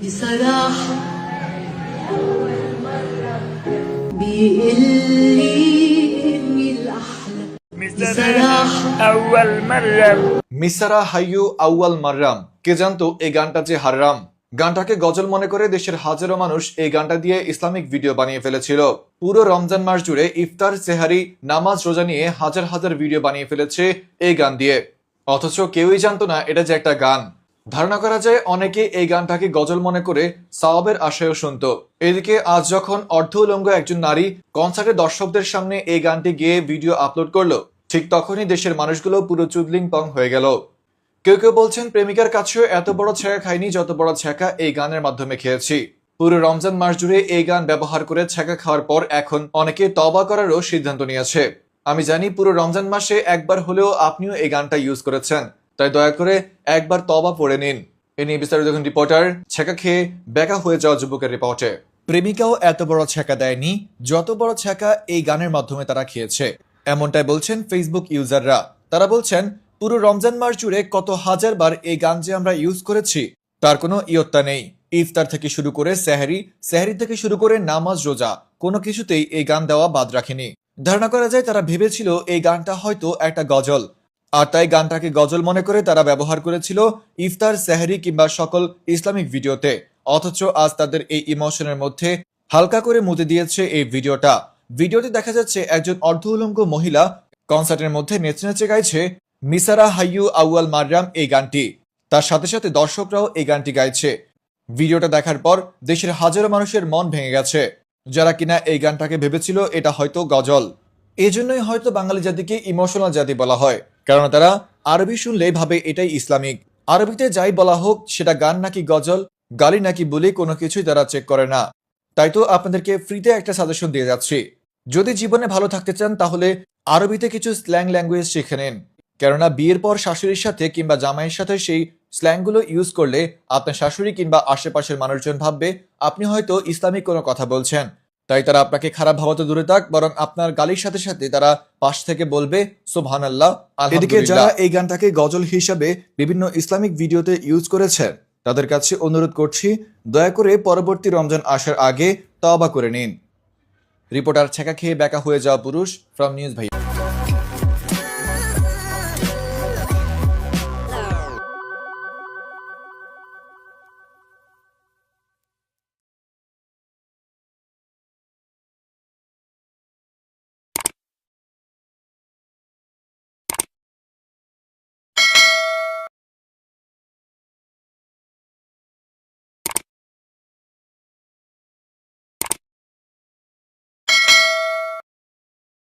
بصراحة بيقلي إني الأحلى بصراحة أول مرة মিসারা হাইয়ু আউয়াল মাররাম কে জানতো এই গানটা যে হাররাম গানটাকে গজল মনে করে দেশের হাজারো মানুষ এই গানটা দিয়ে ইসলামিক ভিডিও বানিয়ে ফেলেছিল পুরো রমজান মাস জুড়ে ইফতার সেহারি নামাজ রোজা নিয়ে হাজার হাজার ভিডিও বানিয়ে ফেলেছে এই গান দিয়ে অথচ কেউই জানতো না এটা যে একটা গান ধারণা করা যায় অনেকে এই গানটাকে গজল মনে করে সাওয়াবের আশায়ও শুনত। এদিকে আজ যখন অর্ধ উলঙ্গ একজন নারী কনসার্টে দর্শকদের সামনে এই গানটি গেয়ে ভিডিও আপলোড করল, ঠিক তখনই দেশের মানুষগুলো পুরো চুদলিং পং হয়ে গেল। কেউ কেউ বলছেন, প্রেমিকার কাছেও এত বড় ছ্যাঁকা খাইনি যত বড় ছ্যাঁকা এই গানের মাধ্যমে খেয়েছি। পুরো রমজান মাস জুড়ে এই গান ব্যবহার করে ছ্যাঁকা খাওয়ার পর এখন অনেকে তবা করারও সিদ্ধান্ত নিয়েছে। আমি জানি পুরো রমজান মাসে একবার হলেও আপনিও এই গানটা ইউজ করেছেন। তাই দয়া করে একবার তবা পড়ে নিন। এ নিয়ে বিস্তারিত রিপোর্টার ছ্যাঁকা খেয়ে বেকা হয়ে যাওয়া যুবকের রিপোর্টে। প্রেমিকাও এত বড় ছ্যাঁকা দেয়নি, যত বড় ছ্যাঁকা এই গানের মাধ্যমে তারা খেয়েছে। এমনটাই বলছেন ফেসবুক ইউজাররা। তারা বলছেন, পুরো রমজান মাস জুড়ে কত হাজার বার এই গান যে আমরা ইউজ করেছি, তার কোনো ইয়ত্তা নেই। ইফতার থেকে শুরু করে সেহারি সেহারি থেকে শুরু করে নামাজ, রোজা, কোনো কিছুতেই এই গান দেওয়া বাদ রাখেনি। ধারণা করা যায় তারা ভেবেছিল এই গানটা হয়তো একটা গজল। আর তাই গানটাকে গজল মনে করে তারা ব্যবহার করেছিল ইফতার, সেহরি কিংবা সকল ইসলামিক ভিডিওতে। অথচ আজ তাদের এই ইমোশনের মধ্যে হালকা করে মুতে দিয়েছে এই ভিডিওটা। ভিডিওতে দেখা যাচ্ছে একজন অর্ধ উলঙ্গ মহিলা কনসার্টের মধ্যে নেচে নেচে গাইছে, মিসারা হাইয়ু আউয়াল মাররাম এই গানটি। তার সাথে সাথে দর্শকরাও এই গানটি গাইছে। ভিডিওটা দেখার পর দেশের হাজারো মানুষের মন ভেঙে গেছে। যারা কিনা এই গানটাকে ভেবেছিল এটা হয়তো গজল। এই জন্যই হয়তো বাঙালি জাতিকে ইমোশনাল জাতি বলা হয়। কারণ তারা আরবি শুনলেই ভাবে এটাই ইসলামিক। আরবিতে যাই বলা হোক, সেটা গান নাকি গজল, গালি নাকি বলে, কোনো কিছুই তারা চেক করে না। তাই তো আপনাদেরকে ফ্রিতে একটা সাজেশন দিয়ে যাচ্ছি। যদি জীবনে ভালো থাকতে চান, তাহলে আরবিতে কিছু স্ল্যাং ল্যাঙ্গুয়েজ শিখে নিন। কেননা বিয়ের পর শাশুড়ির সাথে কিংবা জামাইয়ের সাথে সেই স্ল্যাংগুলো ইউজ করলে আপনার শাশুড়ি কিংবা আশেপাশের মানুষজন ভাববে, আপনি হয়তো ইসলামিক কোনো কথা বলছেন। তাই তারা আপনাকে খারাপ ভাবতে দূরে থাক বরং আপনার গালির সাথে সাথে তারা পাশ থেকে বলবে সোহান আল্লাহ এদিকে যারা এই গানটাকে গজল হিসাবে বিভিন্ন ইসলামিক ভিডিওতে ইউজ করেছে তাদের কাছে অনুরোধ করছি দয়া করে পরবর্তী রমজান আসার আগে তবা করে নিন। রিপোর্টার ছেঁকা খেয়ে বেকা হয়ে যাওয়া পুরুষ ফ্রম নিউজ ভাই